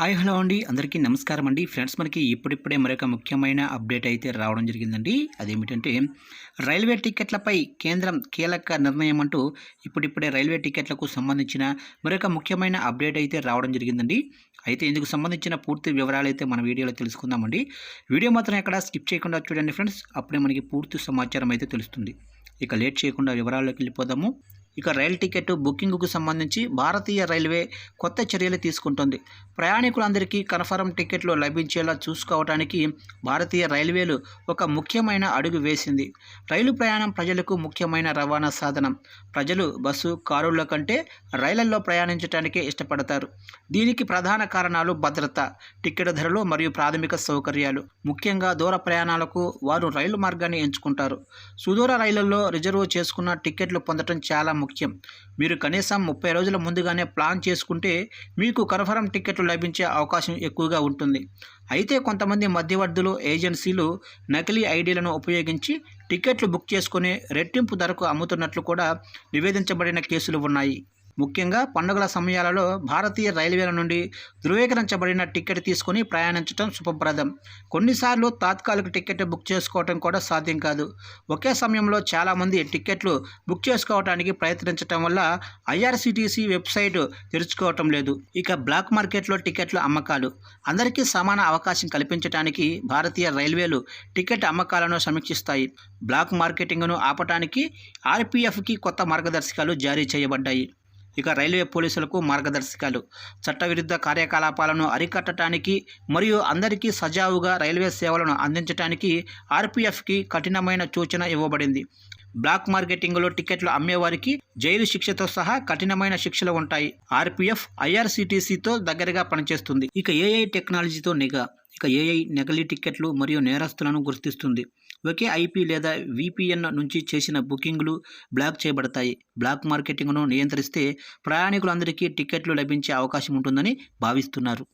Hi hello అండి. అందరికీ నమస్కారం అండి. ఫ్రెండ్స్ మనకి ఇప్పుడిప్పుడే మరొక ముఖ్యమైన అప్డేట్ అయితే రావడం జరిగిందండి. అదేమిటంటే రైల్వే టికెట్లపై కేంద్రం కీలక నిర్ణయం అంటూ ఇప్పుడిప్పుడే రైల్వే టికెట్లకు సంబంధించిన మరొక ముఖ్యమైన అప్డేట్ అయితే రావడం జరిగిందండి. అయితే ఇందుకు సంబంధించిన పూర్తి వివరాలు అయితే మన వీడియోలో తెలుసుకుందామండి. వీడియో మాత్రం ఎక్కడ స్కిప్ చేయకుండా చూడండి ఫ్రెండ్స్. అప్పుడే మనకి పూర్తి సమాచారం అయితే తెలుస్తుంది. ఇక లేట్ చేయకుండా వివరాల్లోకి వెళ్ళిపోదాము. ఇక రైల్ టికెట్ బుకింగ్కు సంబంధించి భారతీయ రైల్వే కొత్త చర్యలు తీసుకుంటుంది. ప్రయాణికులందరికీ కన్ఫర్మ్ టికెట్లు లభించేలా చూసుకోవడానికి భారతీయ రైల్వేలు ఒక ముఖ్యమైన అడుగు వేసింది. రైలు ప్రయాణం ప్రజలకు ముఖ్యమైన రవాణా సాధనం. ప్రజలు బస్సు కారుల కంటే రైళ్ళలో ప్రయాణించడానికే ఇష్టపడతారు. దీనికి ప్రధాన కారణాలు భద్రత టికెట్ ధరలు మరియు ప్రాథమిక సౌకర్యాలు. ముఖ్యంగా దూర ప్రయాణాలకు వారు రైలు మార్గాన్ని ఎంచుకుంటారు. సుదూర రైళ్ళలో రిజర్వ్ చేసుకున్న టికెట్లు పొందడం చాలా ముఖ్యం. ముఖ్యం. మీరు కనీసం ముప్పై రోజుల ముందుగానే ప్లాన్ చేసుకుంటే మీకు కన్ఫర్మ్ టికెట్లు లభించే అవకాశం ఎక్కువగా ఉంటుంది. అయితే కొంతమంది మధ్యవర్తులు ఏజెన్సీలు నకిలీ ఐడీలను ఉపయోగించి టికెట్లు బుక్ చేసుకుని రెట్టింపు ధరకు అమ్ముతున్నట్లు కూడా నివేదించబడిన కేసులు ఉన్నాయి. ముఖ్యంగా పండుగల సమయాలలో భారతీయ రైల్వేల నుండి ధృవీకరించబడిన టికెట్ తీసుకుని ప్రయాణించడం శుభప్రదం. కొన్నిసార్లు తాత్కాలిక టికెట్ బుక్ చేసుకోవడం కూడా సాధ్యం కాదు. ఒకే సమయంలో చాలామంది టికెట్లు బుక్ చేసుకోవడానికి ప్రయత్నించడం వల్ల ఐఆర్సిటీసీ వెబ్సైట్ తెరుచుకోవటం లేదు. ఇక బ్లాక్ మార్కెట్లో టికెట్ల అమ్మకాలు. అందరికీ సమాన అవకాశం కల్పించడానికి భారతీయ రైల్వేలు టికెట్ అమ్మకాలను సమీక్షిస్తాయి. బ్లాక్ మార్కెటింగ్ను ఆపటానికి ఆర్పీఎఫ్కి కొత్త మార్గదర్శకాలు జారీ చేయబడ్డాయి. ఇక రైల్వే పోలీసులకు మార్గదర్శకాలు. చట్టవిరుద్ధ కార్యకలాపాలను అరికట్టడానికి మరియు అందరికీ సజావుగా రైల్వే సేవలను అందించడానికి ఆర్పీఎఫ్కి కఠినమైన సూచన ఇవ్వబడింది. బ్లాక్ మార్కెటింగ్లో టికెట్లు అమ్మేవారికి జైలు శిక్షతో సహా కఠినమైన శిక్షలు ఉంటాయి. ఆర్పీఎఫ్ ఐఆర్సీటీసీతో దగ్గరగా పనిచేస్తుంది. ఇక ఏఐ టెక్నాలజీతో నిఘా. ఇక ఏఐ నకిలీ టికెట్లు మరియు నేరస్తులను గుర్తిస్తుంది. ఒకే ఐపీ లేదా విపిఎన్ నుంచి చేసిన బుకింగ్లు బ్లాక్ చేయబడతాయి. బ్లాక్ మార్కెటింగ్ను నియంత్రిస్తే ప్రయాణికులందరికీ టిక్కెట్లు లభించే అవకాశం ఉంటుందని భావిస్తున్నారు.